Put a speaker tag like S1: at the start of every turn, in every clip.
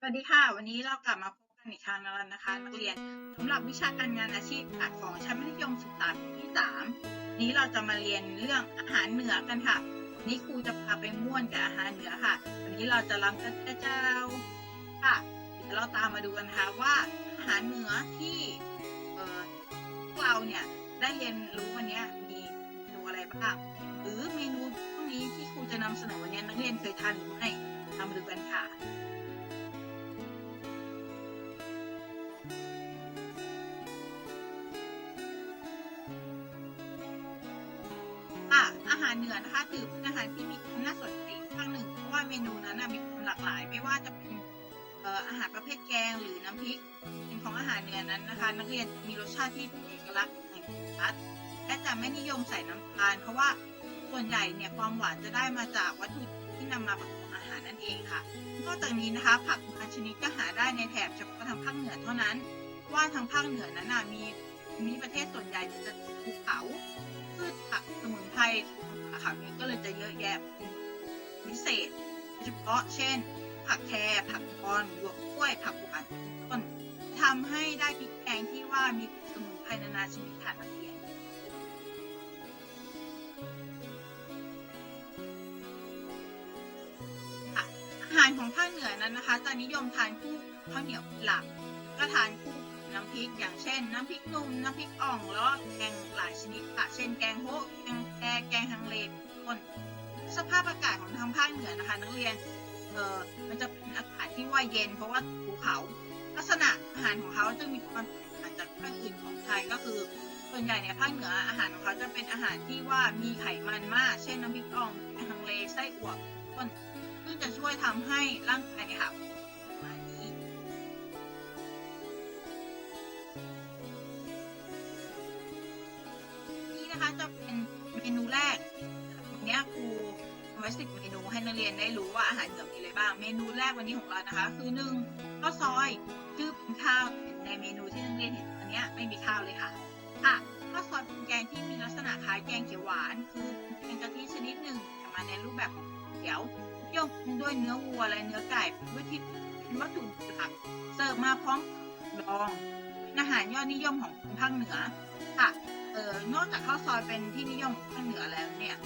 S1: สวัสดีค่ะ วันนี้เรากลับมาพบกันอีกครั้งแล้วนะคะนักเรียนสำหรับวิชาการงานอาชีพของชั้นมัธยมศึกษาปีที่สามนี้เราจะมาเรียนเรื่องอาหารเหนือกันค่ะวันนี้ครูจะพาไปม่วนกับอาหารเหนือค่ะ วันนี้เราจะรำกันเจ้าค่ะเดี๋ยวเราตามมาดูกันค่ะว่าอาหารเหนือที่เออพวกเราเนี่ยได้เรียนรู้วันนี้มีเมนูอะไรบ้างหรือเมนูพวกนี้ที่ครูจะนำเสนอวันนี้นักเรียนเคยทานหรือไม่ตามมาดูกันค่ะ เหนือนะคะถือเป็นอาหารที่มีความน่าสนใจอีกข้างหนึ่งเพราะว่าเมนูนั้นนะมีความหลากหลาย ไม่ว่าจะเป็นอาหารประเภทแกงหรือน้ำพริกของอาหารเหนือนั้นนะคะ นักเรียนจะมีรสชาติที่เป็นเอกลักษณ์อย่างชัดและจะไม่นิยมใส่น้ำตาล เพราะว่าส่วนใหญ่เนี่ยความหวานจะได้มาจากวัตถุดิบที่นำมาประกอบอาหารนั่นเองค่ะนอกจากนี้นะคะ ผักบางชนิดก็หาได้ในแถบเฉพาะทางภาคเหนือเท่านั้นเพราะว่าทางภาคเหนือนั้นนะมีมีประเทศส่วนใหญ่จะภูเขาพืชผักสมุนไพร อาหารนี้ก็เลยจะเยอะแยะเป็นพิเศษโดยเฉพาะเช่น ผักแครผักบอนหยวกกล้วย ผักหวานเป็นต้นทำให้ได้พริกแกงที่ว่ามีสมุนไพรนานาชนิดค่ะนักเรียนค่ะอาหารของภาคเหนือนั้นนะคะ จะนิยมทานคู่ข้าวเหนียวหลักก็ทานคู่กับน้ำพริกอย่างเช่น น้ำพริกนุ่ม น้ำพริกอ่องแล้วแกงหลายชนิดค่ะ เช่นแกงโฮะแกง รแกงฮังเลเป็นต้นสภาพอากาศของทางภาคเหนือนะคะ นักเรียนเออมันจะเป็นอากาศที่ว่าเย็น เพราะว่าภูเขา ลักษณะอาหารของเขาจะมีความแตกต่างจากภาคอื่นของไทยก็คือ ส่วนใหญ่ในภาคเหนืออาหารของเขาจะเป็นอาหารที่ว่ามีไขมันมาก เช่นน้ำพริกอ่องแกงฮังเลไส้อั่วเป็นต้นซึ่งจะช่วยทำให้ร่างกายเนี่ยค่ะประมานี้นี่นะคะจะเป็น เมนูแรกวันนี้ครูทำไว้สิบเมนูให้นักเรียนได้รู้ว่าอาหารเหนือมีอะไรบ้าง เมนูแรกวันนี้ของเรานะคะ คือหนึ่งข้าวซอยชื่อเป็นข้าวในเมนูที่นักเรียนเห็นอันนี้ไม่มีข้าวเลยค่ะค่ะข้าวซอยเป็นแกงที่มีลักษณะคล้ายแกงเขียวหวาน คือเป็นกะทิชนิดหนึ่งแต่มาในรูปแบบเขียวเกี่ยวด้วยเนื้อวัวและเนื้อไก่เป็นวัตถุดิบเป็นวัตถุดิบหลักเสิร์ฟมาพร้อมดองอาหารยอดนิยมของภาคเหนือค่ะ ออนอกจากข้าวซอยเป็นที่นิยมของภาคเหนือแล้วเนี่ย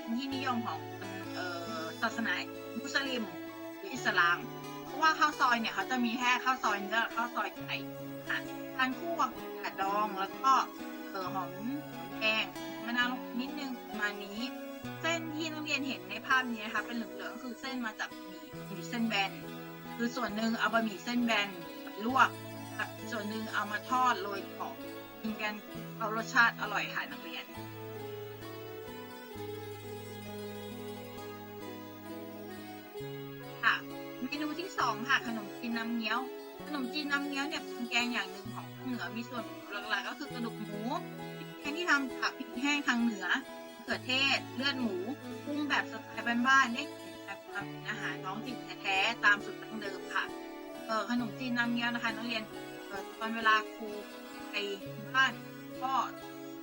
S1: เป็นที่นิยมของเอ่อศาสนามุสลิมหรืออิสลาม เพราะว่าข้าวซอยเนี่ยเขาจะมีแค่ข้าวซอยเนื้อข้าวซอยไก่ค่ะทานคู่กับผักดองแล้วก็เออหอมหอมแดงมะนาวนิดนึงประมาณนี้เส้นที่นักเรียนเห็นในภาพนี้นะคะเป็นเหลืองๆก็คือเส้นมาจากหมี่หมี่เส้นแบน คือส่วนหนึ่งเอาบะหมี่เส้นแบนลวกส่วนหนึ่งเอามาทอดโรยกรอบ กินกันเอารสชาติอร่อยค่ะนักเรียนค่ะเมนูที่สองค่ะขนมจีนน้ำเงี้ยว ขนมจีนน้ำเงี้ยวเนี่ยเป็นแกงอย่างหนึ่งของภาคเหนือมีส่วนหลักๆก็คือกระดูกหมูพริกแกงที่ทำจากพริกแห้งทางเหนือมะเขือเทศ เลือดหมูปรุงแบบสไตล์บ้านๆได้กลิ่นแบบความเป็นอาหารท้องถิ่นแท้ๆตามสูตรดั้งเดิมค่ะเออขนมจีนน้ำเงี้ยวนะคะนักเรียนเออตอนเวลาครู บ้านก็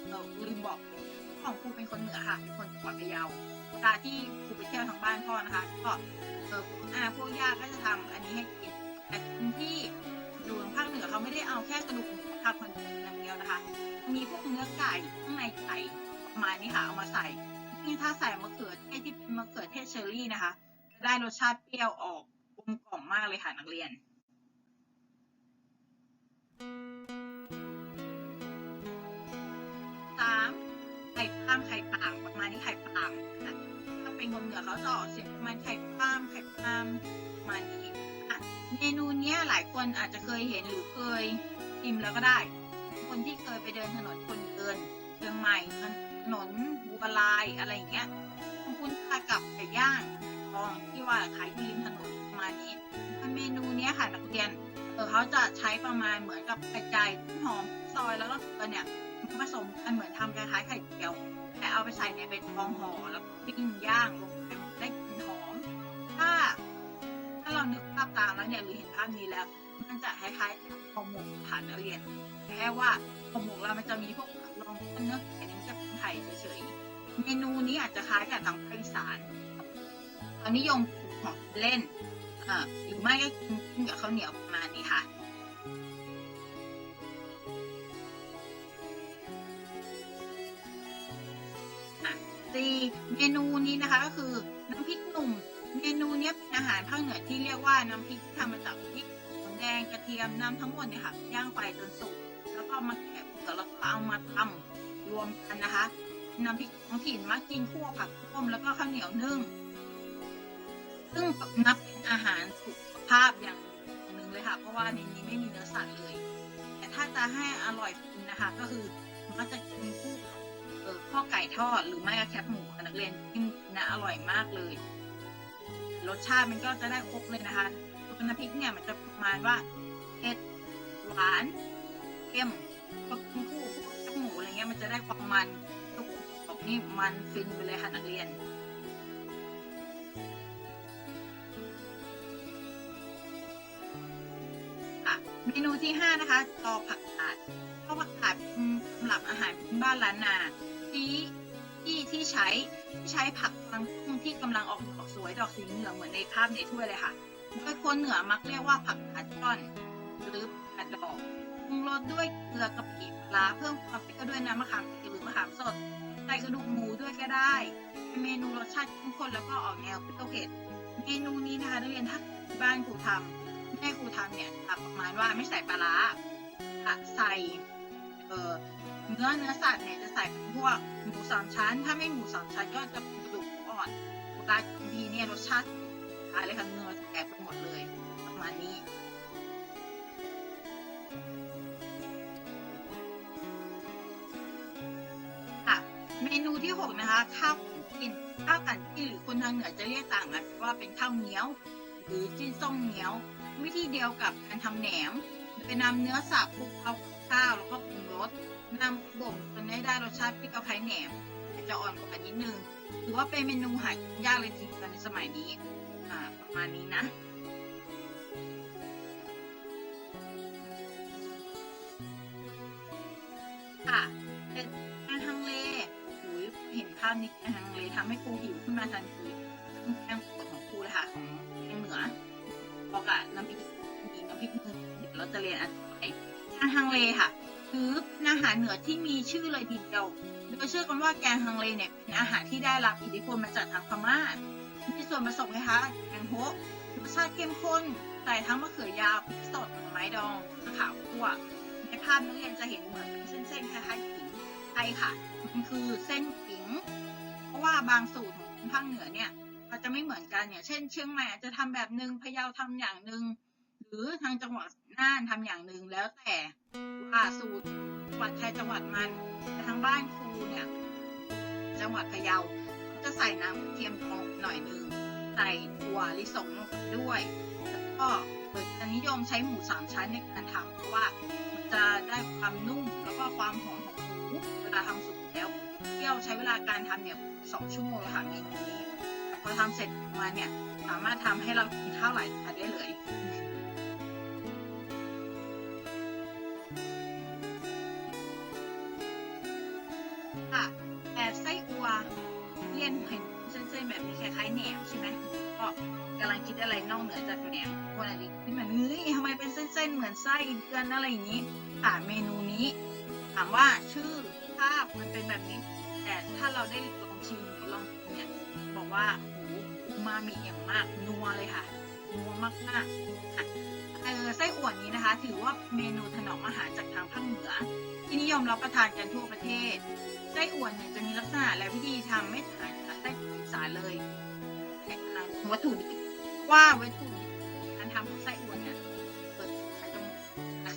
S1: เออลืมบอกของครูเป็นคนเหนือค่ะเป็นคนจังหวัดพะเยาเวลาที่ครูไปเที่ยวทางบ้านพ่อนะคะ ก็เอออาพวกย่าก็จะทำอันนี้ให้กินแต่คนที่อยู่ทางภาคเหนือเขาไม่ได้เอาแค่กระดูกหมูทำคนอย่างเดียวนะคะ มีพวกเนื้อไก่ข้างในไก่ประมาณนี้ค่ะเอามาใส่ยิ่ถ้าใส่มะเขือเทศที่เป็นมะเขือเทศเชอร์รี่นะคะจะได้รสชาติเปรี้ยวออกกลมกล่อมมากเลยค่ะนักเรียนามไข่ปลามไข่ปลามประมาณนี้ไข่ปลามค่ะถ้าเป็นคนเหนือเขาจะออกเสียงประมาณไข่ปลามไข่ปลามประมาณนี้อะเมนูเนี้ยหลายคนอาจจะเคยเห็นหรือเคยชิมแล้วก็ได้ คนที่เคยไปเดินถนนคนเดินเชียงใหม่ถนนบัวลายอะไรอย่างเงี้ยบางคุณทากับไก่ย่างทองที่ว่าขายที่ริมถนนประมาณนี้เมนูเนี้ยค่ะนักเรียนเออเขาจะใช้ประมาณเหมือนกับไข่ไก่ต้นหอมซอยแล้วก็เกลือเนี่ย ผสมกันเหมือนทำคล้ายๆไข่เจียว แต่เอาไปใส่ในใบตองห่อแล้วก็ปิ้งย่างลงไปมันได้กลิ่นหอม ถ้า ถ้าเรานึกภาพตามแล้วเนี่ยหรือเห็นภาพนี้แล้ว มันจะคล้ายๆห่อหมกผ่านนักเรียนแค่ว่าห่อหมกเรามันจะมีพวกผักรองเนื้อแต่นี้จะเป็นไข่เฉยๆเมนูนี้อาจจะคล้ายกับทางภาคอีสานตอนนิยมของเล่นเออ่าหรือไม่ก็กินกินกับข้าวเหนียวมา เมนูนี้นะคะก็คือน้ำพริกหนุ่ม เมนูนี้เป็นอาหารภาคเหนือที่เรียกว่าน้ำพริกที่ทำมาจากพริกหอมแดงกระเทียมน้ำทั้งหมดเนี่ยค่ะย่างไฟจนสุกแล้วก็มาแกะเปลือกแล้วก็เอามาทำรวมกันนะคะน้ำพริกท้องถิ่นมักกินคู่กับผักต้มแล้วก็ข้าวเหนียวนึ่ง ซึ่งนับเป็นอาหารสุขภาพอย่างหนึ่งเลยค่ะ เพราะว่าในนี้ไม่มีเนื้อสัตว์เลย แต่ถ้าจะให้อร่อยนนะคะก็คือมักจะกินคู่กับ ข้อไก่ทอดหรือไม่ก็แคบหมูนักเรียนที่นะอร่อยมากเลย รสชาติมันก็จะได้ครบเลยนะคะตัวน้ำพริกเนี่ยมันจะประมาณว่าเผ็ดหวานเค็มก็กินคู่กับแคบหมูอะไรเงี้ยมันจะได้ความมันทุกบอกนี่มันฟินไปเลยค่ะนักเรียนค่ะเมนูที่ห้านะคะจอผักกาดจอผักกาดสำหรับอาหารพื้นบ้านล้านนา ที่ที่ที่ใช้ที่ใช้ผักบางทุ่งที่กำลังออกดอกสวยดอกสีเหลืองเหมือนในภาพในถ้วยเลยค่ะโดยคนเหนือมักเรียกว่าผักกาดจ้อน หรือผักดดอกปรุงรสด้วยเกลือกะปิปลาเพิ่มความเผ็ดก็ด้วยน้ำมะขามเปียกหรือมะขามสดใส่กระดูกหมูด้วยก็ได้เป็นเมนูรสชาติเข้มข้นแล้วก็ออกแนวเปรี้ยวเผ็ดเมนูนี้นะคะนักเรียนถ้าบ้านครูทำแม่ครูทำเนี่ยประมาณว่าไม่ใส่ปลาร้าใส่ เนื้อเนื้อสัตว์เนี่ยจะใส่เป็นพวกหมูสามชั้น ถ้าไม่หมูสามชั้นก็จะเป็นกระดูกอ่อนเวลากินทีเนี่ยรสชาติหายเลยค่ะเนื้อแตกไปหมดเลย ประมาณนี้ค่ะเมนูที่หกนะคะข้าวกินข้าวกันที่หรือคนทางเหนือจะเรียกต่างกันว่าเป็นข้าวเหนียว หรือจิ้นส้มเหนียว วิธีเดียวกับการทำแหนม โดยนำเนื้อสับคลุกเข้ากับข้าวแล้วก็ปรุงรสนำบ่มจนได้ได้รสชาติพริกเอาไข่แหนมแต่จะอ่อนกว่ากันนิดนึงถือว่าเป็นเมนูหายากเลยทีเดียวในสมัยนี้อ่าประมาณนี้นะค่ะเป็นแกงฮังเลหูยเห็นภาพนี้แกงฮังเลทำให้ครูหิวขึ้นมาทันทีแกง จะเรียนอันต่อไปแกงฮังเลค่ะคือเป็นอาหารเหนือที่มีชื่อเลยทีเดียวโดยเชื่อกันว่าแกงฮังเลเนี่ยเป็นอาหารที่ได้รับอิทธิพลมาจากทางพม่ามีส่วนผสมนะคะแกงโฮะรสชาติเข้มข้นใส่ทั้งมะเขือยาวพริกสดหน่อไม้ดองมะขามคั่วในภาพนักเรียนจะเห็นเหมือนเป็นเส้นๆคล้ายๆขิงใช่ค่ะ มันคือเส้นขิง เพราะว่าบางสูตรของภาคเหนือเนี่ยมันจะไม่เหมือนกันเนี่ยเช่น เชียงใหม่อาจจะทำแบบหนึ่งพะเยาทำอย่างหนึ่ง รือทางจังหวัดน่านทำอย่างหนึ่งแล้วแต่ว่าสูตรจังหวัดใครจังหวัดมันแต่ทางบ้านครูเนี่ยจังหวัดพะเยาเขาจะใส่น้ำกระเทียมทองหน่อยหนึงใส่ถั่วลิสงลงไปด้วย แล้วก็โดยจะนิยมใช้หมูสามชั้นในการทำเพราะว่ามันจะได้ความนุ่มแล้วก็ความหอมของหมูเวลาทำสุกแล้วเที่ยวใช้เวลาการทำเนี่ยสองชั่วโมงค่ะเมนูนี้พอทำเสร็จมาเนี่ยสามารถทำให้เรากินข้าวหลายจานได้เลย ส้นเหมือนไส้เดือนอะไรอย่างนี้ค่ะเมนูนี้ถามว่าชื่อภาพมันเป็นแบบนี้ แต่ถ้าเราได้ลองชิมหรือลองกินเนี่ยบอกว่าโอ้โหมามิอย่างมากนัวเลยค่ะนัวมากๆอะเออไส้อั่วนี้นะคะ ถือว่าเมนูถนอมอาหารจากทางภาคเหนือ ที่นิยมรับประทานกันทั่วประเทศไส้อั่วเนี่ยจะมีลักษณะและวิธีทำไม่ต่างจากไส้อีสานเลยแต่วัตถุดิบว่าวัตถุ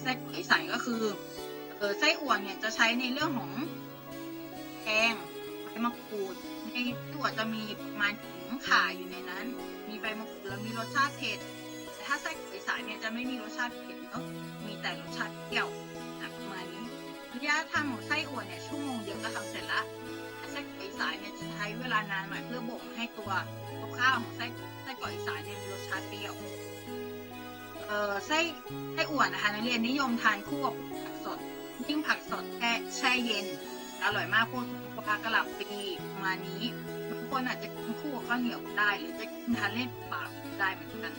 S1: ส้กรอกอีสานก็คือเออไส้อั่วเนี่ยจะใช้ในเรื่องของแกงใบมะกรูดในไส้อั่วจะมีประมาณขิงข่าอยู่ในนั้น มีใบมะกรูดแล้วมีรสชาติเผ็ดแต่ถ้าไส้กรอกอีสานเนี่ยจะไม่มีรสชาติเผ็ดเนาะมีแต่รสชาติเปรี้ยวอะประมาณนี้ระยะทางของไส้อั่วเนี่ยชั่วโมงเดียวก็ทำเสร็จละไส้กรอกอีสานเนี่ยจะใช้เวลานานหน่อยเพื่อบ่มให้ตัวตัวข้าวของไส้ไส้กรอกอีสานเนี่ยมีรสชาติเปรี้ยว เออไส้ไส้อั่วนะคะนักเรียนนิยมทานคู่กับผักสดยิ่งผักสดแช่แช่เย็นอร่อยมากพวกปลากระหล่ำปีมานี้บางคนอาจจะกินคู่กับข้าวเหนียวได้ หรือจะทานเล่นปากได้เหมือนกัน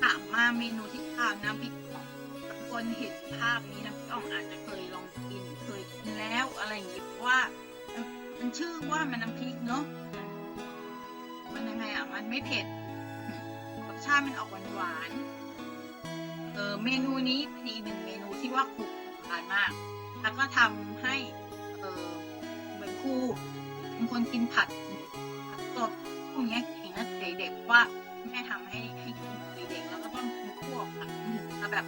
S1: ถามมาเมนูที่ทานน้ำพริกอ่องบางคนเห็นภาพนี้น้ำพริกอ่องอาจจะเคยลองกินเคยกินแล้วอะไรอย่างนี้ว่า มันชื่อว่ามันน้ำพริกเนาะ มันยังไงอะ มันไม่เผ็ดรสชาติมันออกหวานๆเออเมนูนี้เป็นอีกหนึ่งเมนูที่ว่าครูทานมาก แล้วก็ทำให้ เออเหมือนครูเป็นคนกินผัดผัดสดพวกเนี้ยเก่งนะเด็กๆว่าแม่ทำให้ให้กินเด็กๆแล้วก็ต้องกินพวกผัดถึงแบบ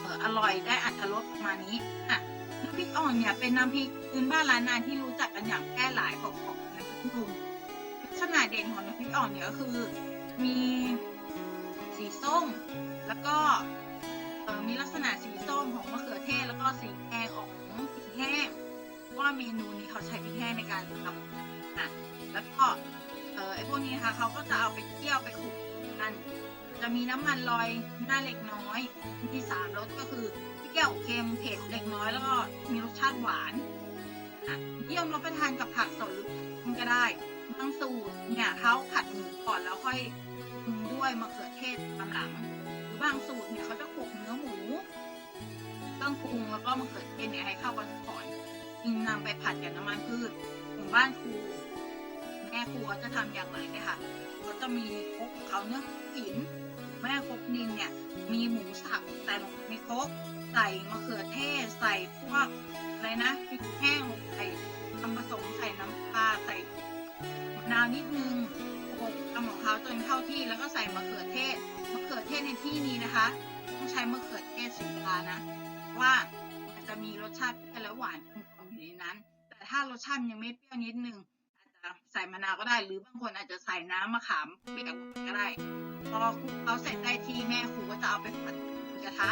S1: เอออร่อยได้อัตรสประมาณนี้อะำพริกอ่อนเนี่ยเป็นน้ำพริกพื้นบ้านล้านนาที่รู้จักกันอย่างแพร่หลายของของในทุกกลุ่มลักษณะเด่นของน้ำพริกอ่อนเนี่ยก็คือ มีสีส้ม แล้วก็มีลักษณะสีส้มของมะเขือเทศแล้วก็สีแดงออกของพริกแห้งว่าเมนูนี้เขาใช้พริกแห้งในการทำอะแล้วก็เออพวกนี้นะคะเขาก็จะเอาไปเคี่ยวไปคลุกกัน จะมีน้ำมันลอยหน้าเล็กน้อยมีสามรสก็คือ เปรี้ยวเค็มเผ็ดเล็กน้อยแล้วก็มีรสชาติหวานนิยมรับประทานกับผักสดหรือผักก็ได้บางสูตรเนี่ยเขาผัดหมูก่อนแล้วค่อยปรุงด้วยมะเขือเทศตามหลัง หรือบางสูตรเนี่ยเขาจะคลุกเนื้อหมูเครื่องปรุงแล้วก็มะเขือเทศเนี่ยให้เข้ากันก่อนจึงนำไปผัดกับน้ำมันพืชของบ้านครูแม่ครูเขาจะทำอย่างไรเนี่ยค่ะเขาจะมีครกเขาเนื้อหินแม่ครกดินเนี่ยมีหมูสับใส่ลงในครก ใส่มะเขือเทศ ใส่พวกอะไรนะพริกแห้งลงไปทำผสมใส่น้ำปลาใส่มะนาวนิดนึงโขลกทำของเขาจนเข้าที่แล้วก็ใส่มะเขือเทศมะเขือเทศในที่นี้นะคะ ต้องใช้มะเขือเทศสีดานะ ว่ามันจะมีรสชาติเปรี้ยวและหวานกลมกล่อมอยู่ในนั้น แต่ถ้ารสชาติยังไม่เปรี้ยวนิดนึงอาจจะใส่มะนาวก็ได้ หรือบางคนอาจจะใส่น้ำมะขามเปียกก็ได้พอคลุกเขาเสร็จได้ที่แม่ครูก็จะเอาไปผัดกระทะ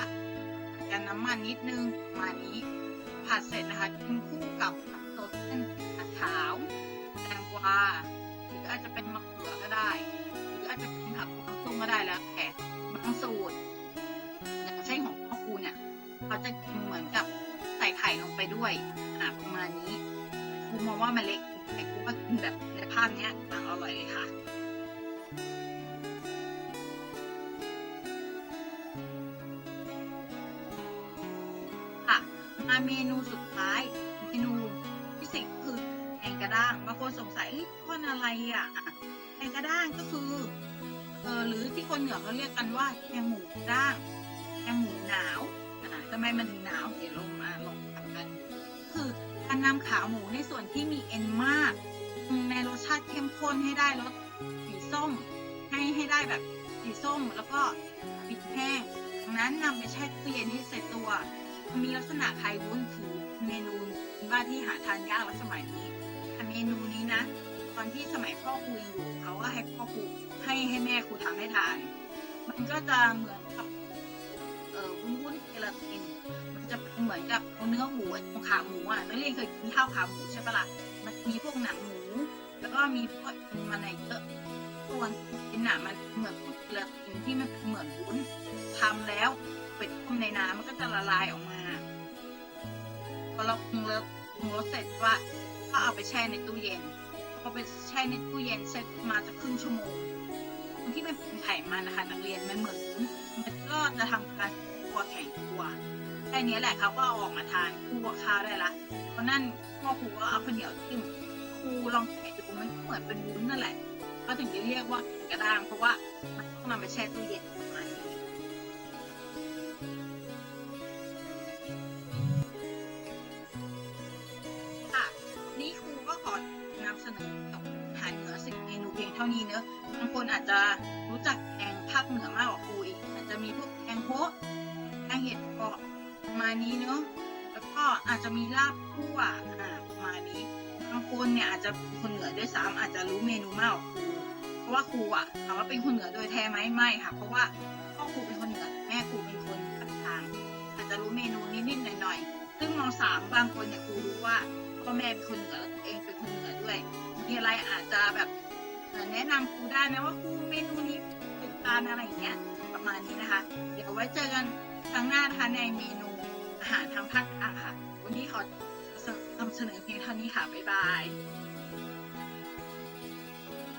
S1: ผัดกันน้ำมันนิดนึงประมาณนี้ ผัดเสร็จนะคะกินคู่กับผักสดเช่นผัดขาวแตงกวาหรืออาจจะเป็นมะเขือก็ได้ หรืออาจจะเป็นผักกวางตุ้งก็ได้แล้วแต่บางสูตรอย่างเช่นของพ่อครูเนี่ยเขาจะกินเหมือนกับใส่ไข่ลงไปด้วยอ่าประมาณนี้ครูมองว่ามันเล็กแต่ครูก็กินแบบในภาพเนี้ยต่างอร่อยเลยค่ะ เมนูสุดท้าย เมนูพิเศษคือแกงกระด้างบางคนสงสัยเอ้ยก้อนอะไรอะแกงกระด้างก็คือเออหรือที่คนเหนือเขาเรียกกันว่าแกงหมูกระด้างแกงหมูหนาวทำไมมันถึงหนาวเดี๋ยวลงมาลองทำกัน คือการนำขาหมูในส่วนที่มีเอ็นมากปรุงในรสชาติเข้มข้นให้ได้รสสีส้ม ให้ให้ได้แบบสีส้มแล้วก็พริกแห้งจากนั้นนำไปแช่ตู้เย็นให้เสร็จตัว มีลักษณะคล้ายวุ้นถือเมนูบ้านที่หาทานยากแล้วสมัยนี้แต่เมนูนี้นะ ตอนที่สมัยพ่อครูยังอยู่เขาก็ให้พ่อครูให้ให้แม่ครูทำให้ทาน มันก็จะเหมือนกับเอ่อวุ้นวุ้นเจลาตินมันจะเป็นเหมือนกับเนื้อหมูขาหมูอะนักเรียนเคยกินข้าวขาหมูใช่ปะล่ะมันมีพวกหนังหมู แล้วก็มีพวกมันอะไรเยอะส่วนเป็นหนังมันเหมือนพวกเจลาตินที่มันเหมือนวุ้นทำแล้วไปต้มในน้ำมันก็จะละลายออกมา พอเราปรุงรสปรุงรสเสร็จว่าก็เอาไปแช่ในตู้เย็นพอไปแช่ในตู้เย็นเสร็จมาจะครึ่งชั่วโมงตรงที่มันเป็นไขมันนะคะนักเรียนมันเหมือนมันก็จะทำการตัวแข็งตัวแค่นี้แหละเขาก็เอาออกมาทานคู่กับข้าวได้ละเพราะนั่นพ่อครูก็เอาข้าวเหนียวจิ้มครูลองแกะดูมันก็เหมือนเป็นวุ้นนั่นแหละเขาถึงจะเรียกว่าแกงกระด้างเพราะว่ามันต้องนำไปแช่ตู้เย็น นอกับอาหารเหนือสิบเมนูเพียงเท่านี้เนอะบางคนอาจจะรู้จักแกงภาคเหนือมากกว่าครูอีกอาจจะมีพวกแกงโฮะแกงเห็ดเปาะประมาณนี้เนอะแล้วก็อาจจะมีลาบคั่วอ่าประมาณนี้บางคนเนี่ยอาจจะเป็นคนเหนือด้วยซ้ำอาจจะรู้เมนูมากกว่าครูเพราะว่าครูอะถามว่าเป็นคนเหนือโดยแท้ไหมไม่ค่ะ เพราะว่าพ่อครูเป็นคนเหนือแม่ครูเป็นคนภาคกลางอาจจะรู้เมนูนิดๆหน่อยๆซึ่งมสามบางคนเนี่ยครูรู้ว่า พ่อแม่เป็นคนเหนือแล้วเองเป็นคนเหนือด้วย มีอะไรอาจจะแบบแนะนำครูได้ไหมว่าครูเมนูนี้เป็นทานอะไรอย่างเงี้ย ประมาณนี้นะคะ เดี๋ยวไว้เจอกันครั้งหน้านะคะในเมนูอาหารทางภาคกลางค่ะ วันนี้ขอนำเสนอเพียงเท่านี้ค่ะบ๊ายบาย